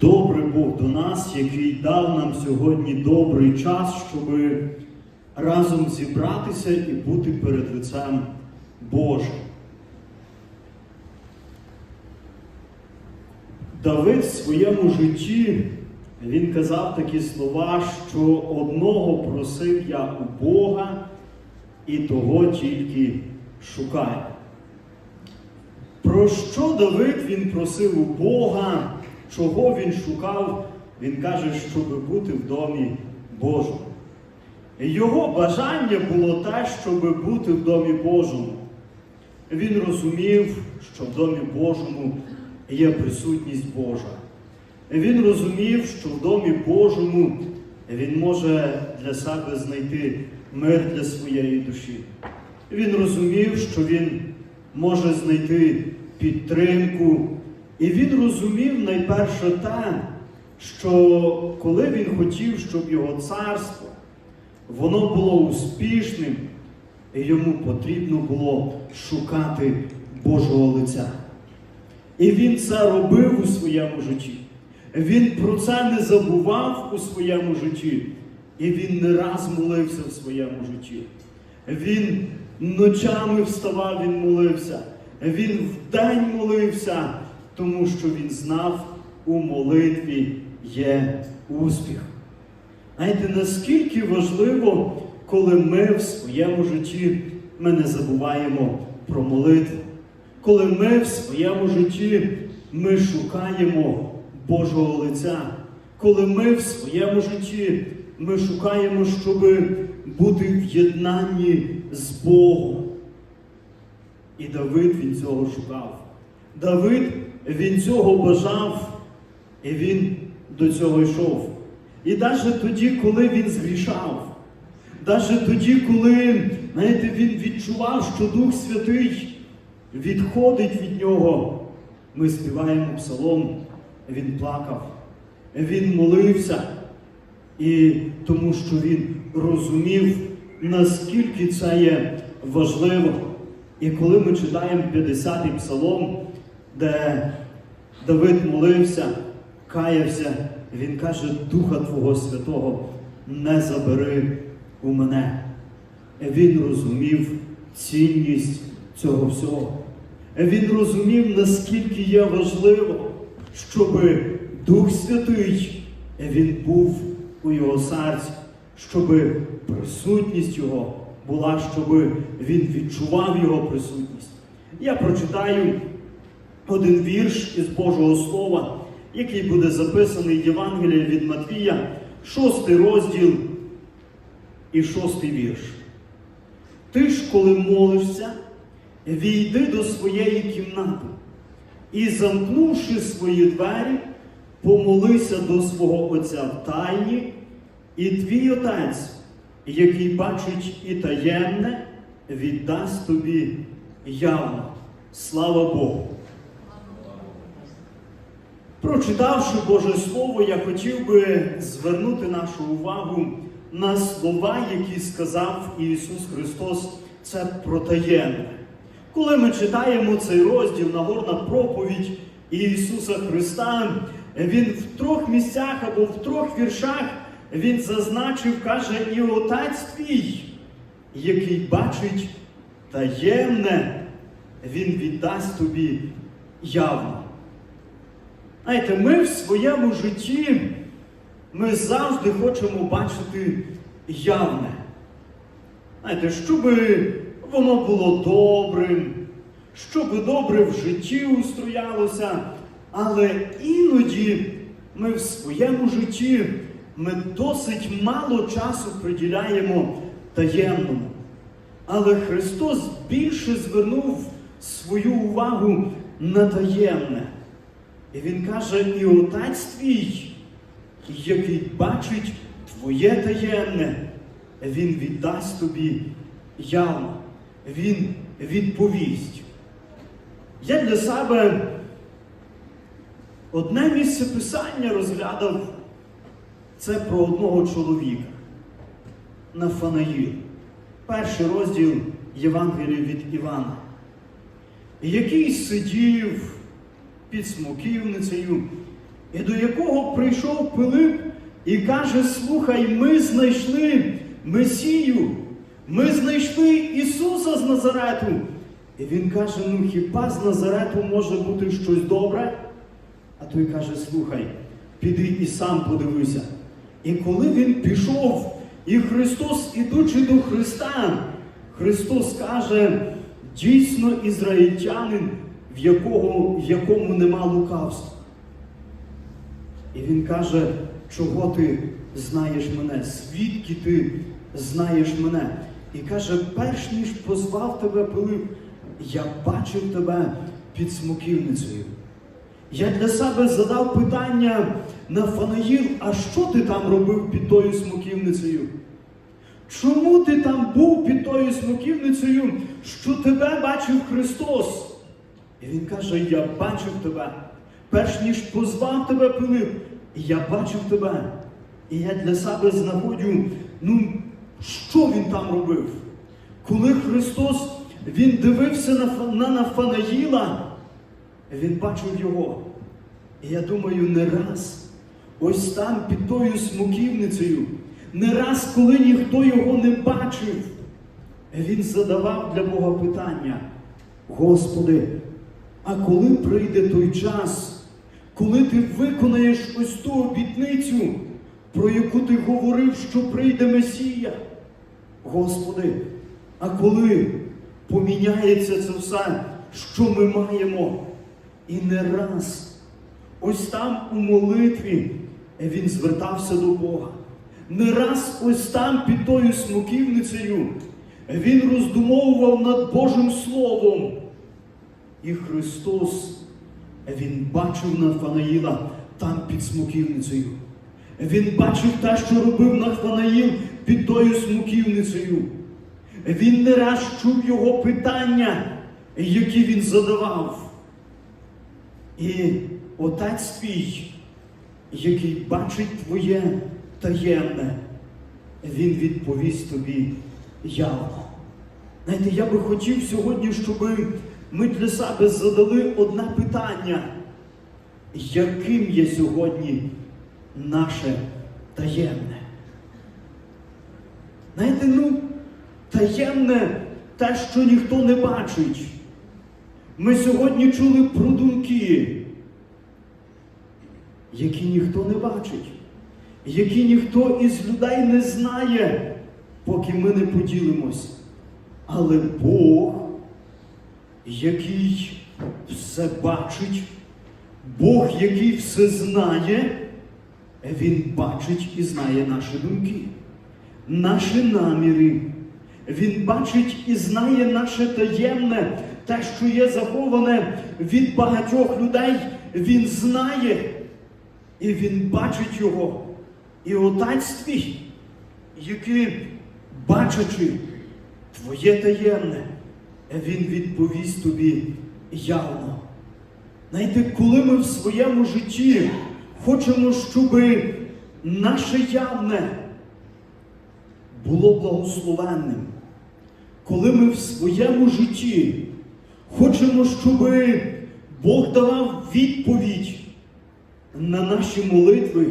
добрий Бог до нас, який дав нам сьогодні добрий час, щоб разом зібратися і бути перед лицем Божим. Давид в своєму житті він казав такі слова, що одного просив я у Бога, і того тільки шукаю. Про що Давид він просив у Бога, чого він шукав, він каже, щоб бути в домі Божому. Його бажання було те, щоб бути в домі Божому. Він розумів, що в домі Божому є присутність Божа. Він розумів, що в домі Божому він може для себе знайти мир для своєї душі. Він розумів, що він може знайти підтримку. І він розумів найперше те, що коли він хотів, щоб його царство воно було успішним, і йому потрібно було шукати Божого лиця. І він це робив у своєму житті. Він про це не забував у своєму житті. І він не раз молився в своєму житті. Він ночами вставав, він молився. Він вдень молився, тому що він знав, у молитві є успіх. Знаєте, наскільки важливо, коли ми в своєму житті ми не забуваємо про молитву. Коли ми в своєму житті ми шукаємо Божого лиця, коли ми в своєму житті ми шукаємо, щоб бути в єднанні з Богом. І Давид він цього шукав. Давид він цього бажав, і він до цього йшов. І навіть тоді, коли він згрішав, навіть тоді, коли знаєте, він відчував, що Дух Святий відходить від нього, ми співаємо псалом, він плакав, він молився, і тому що він розумів, наскільки це є важливо. І коли ми читаємо 50-й псалом, де Давид молився, каявся, він каже, Духа Твого Святого не забери у мене. Він розумів цінність цього всього. Він розумів, наскільки є важливо, щоб Дух Святий він був у його серці, щоб присутність Його була, щоб він відчував його присутність. Я прочитаю один вірш із Божого Слова, який буде записаний в Євангелії від Матвія, шостий розділ і шостий вірш. Ти ж, коли молишся, війди до своєї кімнати і, замкнувши свої двері, помолися до свого Отця в тайні, і твій Отець, який бачить і таємне, віддасть тобі явно. Слава Богу! Прочитавши Боже Слово, я хотів би звернути нашу увагу на слова, які сказав Ісус Христос, це про таємне. Коли ми читаємо цей розділ Нагорна проповідь Ісуса Христа, Він в трьох місцях або в трьох віршах Він зазначив, каже, і Отець твій, який бачить таємне, Він віддасть тобі явно. Знаєте, ми в своєму житті ми завжди хочемо бачити явне. Знаєте, щоб воно було добрим, щоб добре в житті устроялося, але іноді ми в своєму житті ми досить мало часу приділяємо таємному. Але Христос більше звернув свою увагу на таємне. І Він каже, і Отець твій, який бачить твоє таємне, Він віддасть тобі явно, Він відповість. Я для себе одне місце писання розглядав це про одного чоловіка Нафанаїл. Перший розділ Євангелія від Івана, який сидів під смоківницею і до якого прийшов Пилип і каже: Слухай, ми знайшли Месію, ми знайшли Ісуса з Назарету. І він каже: ну хіба з Назарету може бути щось добре? А той каже: слухай, піди і сам подивися. І коли він пішов, і Христос, ідучи до Христа, Христос каже, дійсно ізраїльтянин, в, якого, в якому нема лукавства. І він каже, чого ти знаєш мене, звідки ти знаєш мене? І каже, перш ніж позвав тебе Пилип, я бачив тебе під смоківницею. Я для себе задав питання Нафанаїл, а що ти там робив під тою смоківницею? Чому ти там був під тою смоківницею, що тебе бачив Христос? І він каже: Я бачив тебе, перш ніж позвав тебе Пилип, я бачив тебе. І я для себе знаходжу, ну, що він там робив? Коли Христос він дивився на, на Нафанаїла, він бачив його. І я думаю, не раз, ось там під тою смоківницею, не раз, коли ніхто його не бачив, він задавав для Бога питання: Господи, а коли прийде той час, коли ти виконаєш ось ту обітницю, про яку ти говорив, що прийде Месія? Господи, а коли поміняється це все, що ми маємо? І не раз, ось там у молитві він звертався до Бога. Не раз ось там під тою смоківницею він роздумовував над Божим Словом. І Христос, Він бачив Нафанаїла там під смоківницею. Він бачив те, що робив Нафанаїл під тою смоківницею. Він не раз чув його питання, які він задавав. І отець твій, який бачить твоє таємне, він відповість тобі явно. Знаєте, я би хотів сьогодні, щоб ми для себе задали одне питання. Яким є сьогодні наше таємне? Знаєте, ну, таємне те, що ніхто не бачить. Ми сьогодні чули про думки, які ніхто не бачить, які ніхто із людей не знає, поки ми не поділимось. Але Бог, який все бачить, Бог, який все знає, Він бачить і знає наші думки, наші наміри. Він бачить і знає наше таємне, те, що є заховане від багатьох людей, він знає, і він бачить його. І отець твій, який, бачачи твоє таємне, він відповість тобі явно. Знаєте, коли ми в своєму житті хочемо, щоб наше явне було благословенним, коли ми в своєму житті хочемо, щоб Бог давав відповідь на наші молитви,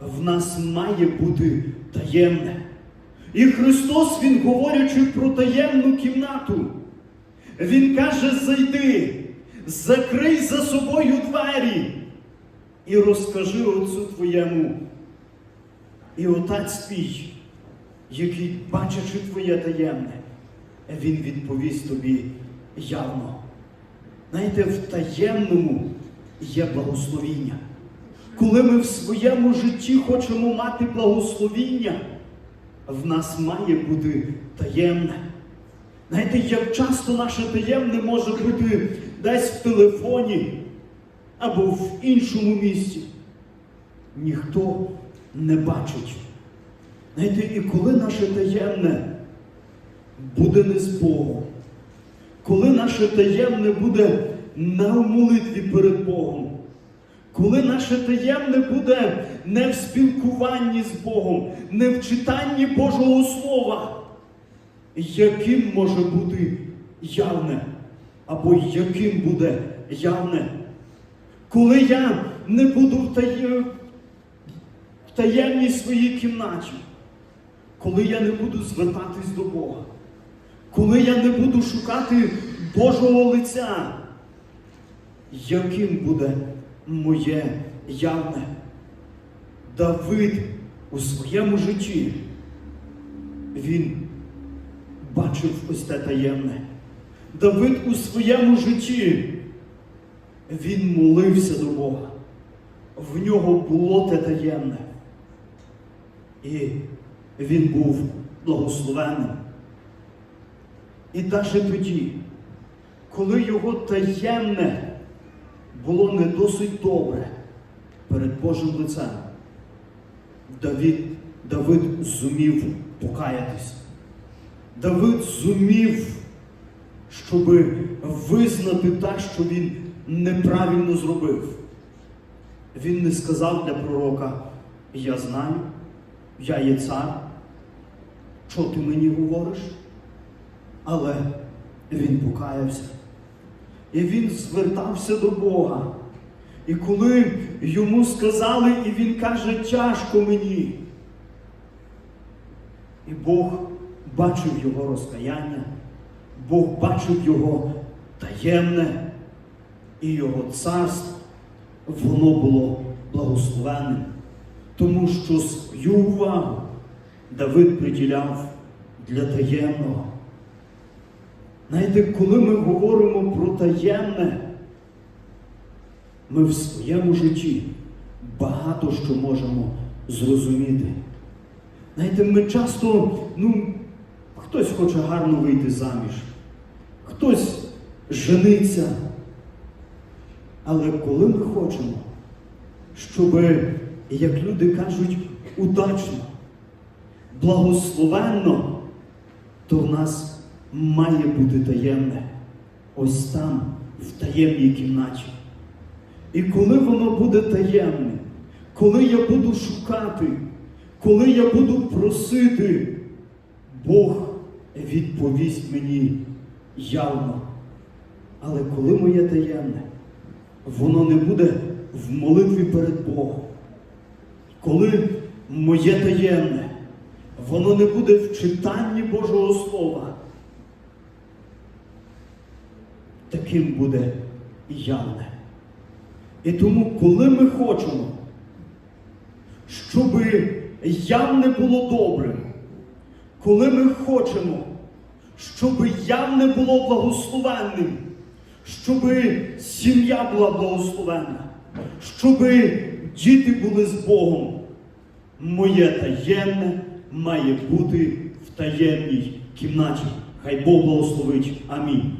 в нас має бути таємне. І Христос, Він говорячи про таємну кімнату, Він каже: зайди, закрий за собою двері і розкажи Отцю твоєму. І отець твій, який, бачачи твоє таємне, він відповість тобі явно. Знаєте, в таємному є благословіння. Коли ми в своєму житті хочемо мати благословіння, в нас має бути таємне. Знаєте, як часто наше таємне може бути десь в телефоні або в іншому місці. Ніхто не бачить. Знаєте, і коли наше таємне буде не з Богом, коли наше таємне буде на молитві перед Богом, коли наше таємне буде не в спілкуванні з Богом, не в читанні Божого Слова, яким може бути явне, або яким буде явне, коли я не буду в, таї... в таємній своїй кімнаті, коли я не буду звертатись до Бога, коли я не буду шукати Божого лиця, яким буде моє явне? Давид у своєму житті, він бачив ось те таємне. Давид у своєму житті, він молився до Бога. В нього було те таємне. І він був благословенним. І навіть тоді, коли його таємне було не досить добре перед Божим лицем, Давид, Давид зумів покаятись. Давид зумів, щоб визнати те, що він неправильно зробив. Він не сказав для пророка, я знаю, я є цар, що ти мені говориш? Але він покаявся. І він звертався до Бога. І коли йому сказали, і він каже, тяжко мені. І Бог бачив його розкаяння, Бог бачив його таємне, і його царство, воно було благословенним, тому що свою увагу Давид приділяв для таємного. Знаєте, коли ми говоримо про таємне, ми в своєму житті багато що можемо зрозуміти. Знаєте, ми часто, ну, хтось хоче гарно вийти заміж, хтось жениться. Але коли ми хочемо, щоб, як люди кажуть, удачно, благословенно, то в нас має бути таємне. Ось там, в таємній кімнаті. І коли воно буде таємне, коли я буду шукати, коли я буду просити, Бог відповість мені явно. Але коли моє таємне, воно не буде в молитві перед Богом. Коли моє таємне, воно не буде в читанні Божого Слова, таким буде явне. І тому, коли ми хочемо, щоб явне було добрим, коли ми хочемо, щоб я не було благословенним, щоб сім'я була благословенна, щоб діти були з Богом, моє таємне має бути в таємній кімнаті. Хай Бог благословить. Амінь.